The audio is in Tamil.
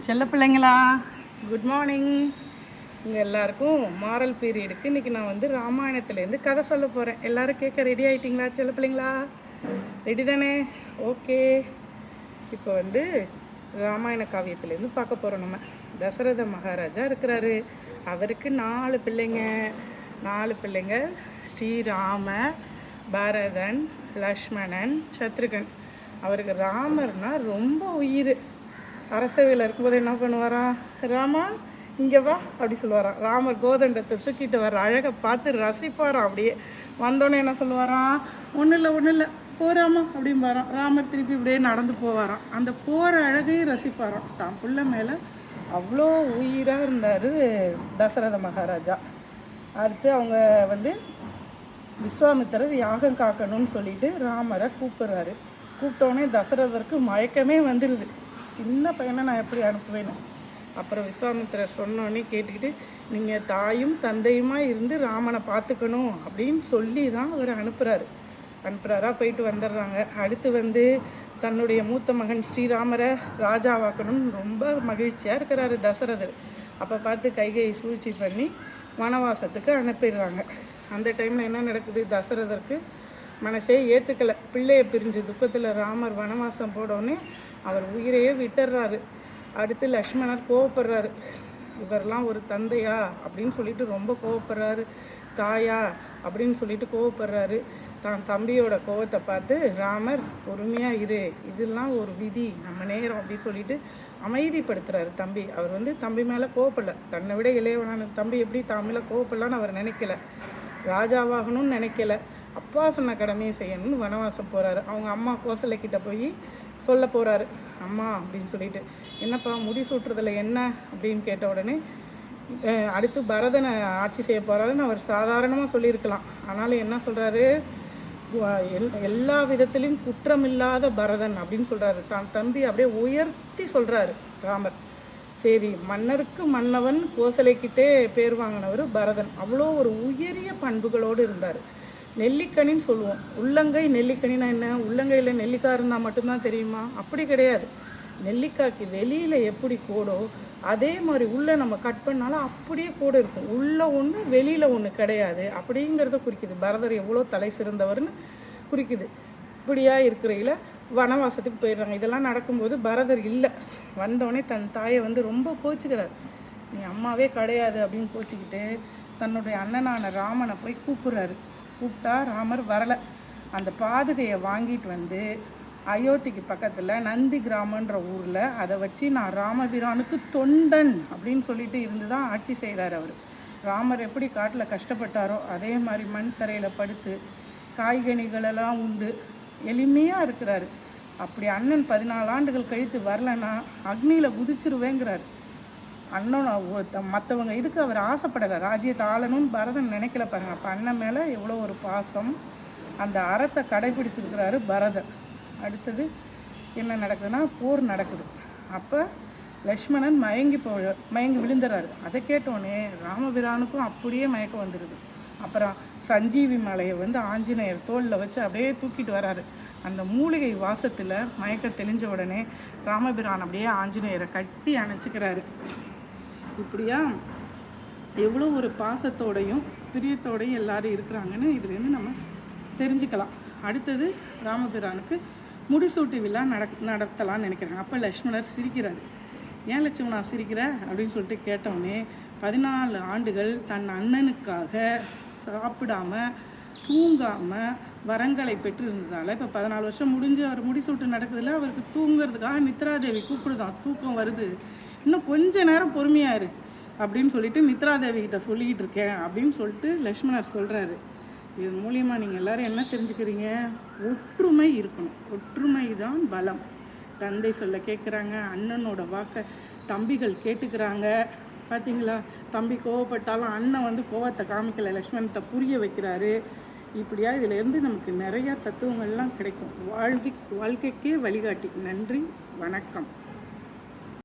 செல்ல பிள்ளைங்களா? குட் மார்னிங் உங்கள் எல்லாருக்கும் மாரல் பீரியடுக்கு இன்றைக்கி நான் வந்து ராமாயணத்துலேருந்து கதை சொல்ல போகிறேன் எல்லாரும் கேட்க ரெடி ஆகிட்டிங்களா செல்ல பிள்ளைங்களா? ரெடி தானே? ஓகே இப்போ வந்து ராமாயண காவியத்துலேருந்து பார்க்க போகிறோம் நம்ம. தசரத மகாராஜா இருக்கிறாரு. அவருக்கு நாலு பிள்ளைங்க. நாலு பிள்ளைங்க. ஸ்ரீராம பாரதன் லக்ஷ்மணன் சத்ருகன். அவருக்கு ராமர்னா ரொம்ப உயிர். அரசவையில் இருக்கும்போது என்ன பண்ணுவாராம் ராமா இங்கே வா அப்படி சொல்லுவாராம் ராமர் கோதண்டத்தை தூக்கிட்டு வர அழகை பார்த்து ரசிப்பாராம் அப்படியே. வந்தோடனே என்ன சொல்லுவாராம் ஒன்றும் இல்லை ஒன்றும் இல்லை போறாமா அப்படிம்பாராம். ராமர் திருப்பி இப்படியே நடந்து போவாராம். அந்த போகிற அழகையும் ரசிப்பாராம். தான் புள்ள மேலே அவ்வளோ உயிராக இருந்தார் தசரத மகாராஜா. அடுத்து அவங்க வந்து விஸ்வாமித்திரர் யாகம் காக்கணும்னு சொல்லிட்டு ராமரை கூப்பிட்றாரு. கூப்பிட்டோடனே தசரதருக்கு மயக்கமே வந்துடுது சின்ன பையனை நான் எப்படி அனுப்புவேன்னு அப்புறம் விஸ்வாமித்திரர் சொன்னோடனே கேட்டுக்கிட்டு நீங்கள் தாயும் தந்தையுமாக இருந்து ராமனை பார்த்துக்கணும் அப்படின்னு சொல்லி தான் அவர் அனுப்புகிறாரு அனுப்புகிறாரா போயிட்டு வந்துடுறாங்க. அடுத்து வந்து தன்னுடைய மூத்த மகன் ஸ்ரீராமரை ராஜாவாக்கணும்னு ரொம்ப மகிழ்ச்சியாக இருக்கிறாரு தசரதர். அப்போ பார்த்து கைகையை சூழ்ச்சி பண்ணி வனவாசத்துக்கு அனுப்பிடுறாங்க. அந்த டைமில் என்ன நடக்குது? தசரதருக்கு மனசே ஏற்றுக்கலை பிள்ளையை பிரிஞ்சு துக்கத்தில் ராமர் வனவாசம் போடவுடனே அவர் உயிரையே விட்டுறாரு அடுத்து லக்ஷ்மணர் கோவப்படுறாரு. இவரெல்லாம் ஒரு தந்தையா? அப்படின்னு சொல்லிட்டு ரொம்ப கோவப்படுறாரு. தாயா? அப்படின்னு சொல்லிட்டு கோவப்படுறாரு. தான் தம்பியோட கோவத்தை பார்த்து ராமர் பொறுமையாக இரு. இதெல்லாம் ஒரு விதி. நம்ம நேரம். அப்படின்னு சொல்லிட்டு அமைதிப்படுத்துறாரு தம்பி. அவர் வந்து தம்பி மேலே கோவப்படல. தன்னை விட இளையவனான தம்பி எப்படி தான் மேலே கோவப்படலான்னு அவர் நினைக்கல. ராஜாவாகணும்னு நினைக்கல. அப்பா சொன்ன கடமையை செய்யணும்னு வனவாசம் போகிறாரு அவங்க அம்மா கோசலை கிட்ட போய் சொல்ல போகிறாரு அம்மா அப்படின்னு சொல்லிட்டு. என்னப்பா முடி சூட்டுறதுல என்ன அப்படின்னு கேட்ட உடனே அடுத்து பரதனை ஆட்சி செய்ய போகிறாருன்னு அவர் சாதாரணமாக சொல்லியிருக்கலாம். ஆனாலும் என்ன சொல்கிறாரு எல் எல்லா விதத்திலையும் குற்றமில்லாத பரதன் அப்படின்னு சொல்கிறாரு தான் தம்பி அப்படியே உயர்த்தி சொல்கிறாரு ராமர். சரி மன்னருக்கு மன்னவன் கோசலைக்கிட்டே பேர் வாங்கினவர் பரதன். அவ்வளோ ஒரு உயரிய பண்புகளோடு இருந்தார். நெல்லிக்கனின்னு சொல்லுவோம். உள்ளங்கை நெல்லிக்கனினா என்ன? உள்ளங்கையில் நெல்லிக்காய் இருந்தால் மட்டும்தான் தெரியுமா? அப்படி கிடையாது. நெல்லிக்காய்க்கு வெளியில் எப்படி கூடோ அதே மாதிரி உள்ளே நம்ம கட் பண்ணாலும் அப்படியே கூட இருக்கும். உள்ளே ஒன்று வெளியில் ஒன்று கிடையாது. அப்படிங்கிறத குறிக்குது. பரதர் எவ்வளோ தலை சிறந்தவர்னு குறிக்குது. இப்படியா இருக்கிறையில் வனவாசத்துக்கு போயிடுறாங்க. இதெல்லாம் நடக்கும்போது பரதர் இல்லை. வந்தோடனே தன் தாயை வந்து ரொம்ப கோச்சிக்கிறார். நீ அம்மாவே கிடையாது அப்படின்னு கோச்சிக்கிட்டு தன்னுடைய அண்ணனான ராமனை போய் கூப்பிட்றாரு. கூப்பிட்டா ராமர் வரலை. அந்த பாதுகையை வாங்கிட்டு வந்து அயோத்திக்கு பக்கத்தில் நந்தி கிராமன்ற ஊரில் அதை வச்சு நான் ராமபிரானுக்கு தொண்டன் அப்படின்னு சொல்லிட்டு இருந்து தான் ஆட்சி செய்கிறார் அவர். ராமர் எப்படி காட்டில் கஷ்டப்பட்டாரோ அதே மாதிரி மண் தரையில் படுத்து காய்கனிகளெல்லாம் உண்டு. எளிமையாக இருக்கிறாரு. அப்படி அண்ணன் பதினாலு ஆண்டுகள் கழித்து வரலன்னா அக்னியில் குதிச்சிருவேங்கிறார். அண்ணன் மற்றவங்க இதுக்கு அவர் ஆசைப்படலை. ராஜ்யத்தை ஆளணும்னு பரதன் நினைக்கல பாருங்க. அப்போ அண்ணன் மேலே எவ்வளோ ஒரு பாசம். அந்த அறத்தை கடைபிடிச்சிருக்கிறாரு பரதன். அடுத்தது என்ன நடக்குதுன்னா போர் நடக்குது. அப்போ லக்ஷ்மணன் மயங்கி போ மயங்கி விழுந்துறாரு. அதை கேட்டோடனே ராமபிரானுக்கும் அப்படியே மயக்கம் வந்துடுது அப்புறம் சஞ்சீவி மலையை வந்து ஆஞ்சநேயர் தோளில் வச்சு அப்படியே தூக்கிட்டு வராரு. அந்த மூலிகை வாசத்தில் மயக்கம் தெளிஞ்ச உடனே ராமபிரான் அப்படியே ஆஞ்சநேயரை கட்டி அணைச்சிக்கிறாரு. இப்படியா? எவ்வளோ ஒரு பாசத்தோடையும் பிரியத்தோடையும் எல்லாரும் இருக்கிறாங்கன்னு இதுலேருந்து நம்ம தெரிஞ்சுக்கலாம். அடுத்தது ராமபிரானுக்கு முடிசூட்டு விழா நடக் நடத்தலாம்னு நினைக்கிறாங்க அப்போ லக்ஷ்மணர் சிரிக்கிறார். ஏன் லட்சுமணா சிரிக்கிற? அப்படின்னு சொல்லிட்டு கேட்டோடனே பதினாலு ஆண்டுகள் தன் அண்ணனுக்காக சாப்பிடாம தூங்காமல் வரங்களை பெற்று இருந்ததால் இப்போ பதினாலு வருஷம் முடிஞ்சு அவர் முடிசூட்டு நடக்குதுல அவருக்கு தூங்குறதுக்காக நித்ராதேவி கூப்பிடுதான் தூக்கம் வருது. இன்னும் கொஞ்ச நேரம் பொறுமையா இரு அப்படின்னு சொல்லிட்டு நித்ராதேவி கிட்ட சொல்லிக்கிட்டு இருக்கேன் அப்படின்னு சொல்லிட்டு லக்ஷ்மணர் சொல்கிறாரு இது மூலியமா நீங்கள் எல்லாரும் என்ன தெரிஞ்சுக்கிறீங்க? ஒற்றுமை இருக்கணும். ஒற்றுமை தான் பலம். தந்தை சொல்ல கேட்குறாங்க அண்ணனோட வாக்கை தம்பிகள் கேட்டுக்கிறாங்க. பார்த்தீங்களா தம்பி கோவப்பட்டாலும் அண்ணன் வந்து கோவத்தை காமிக்கல லக்ஷ்மண்கிட்ட புரிய வைக்கிறாரு. இப்படியா இதிலேருந்து நமக்கு நிறையா தத்துவங்கள்லாம் கிடைக்கும். வாழ்வி வாழ்க்கைக்கே வழிகாட்டி. நன்றி வணக்கம்.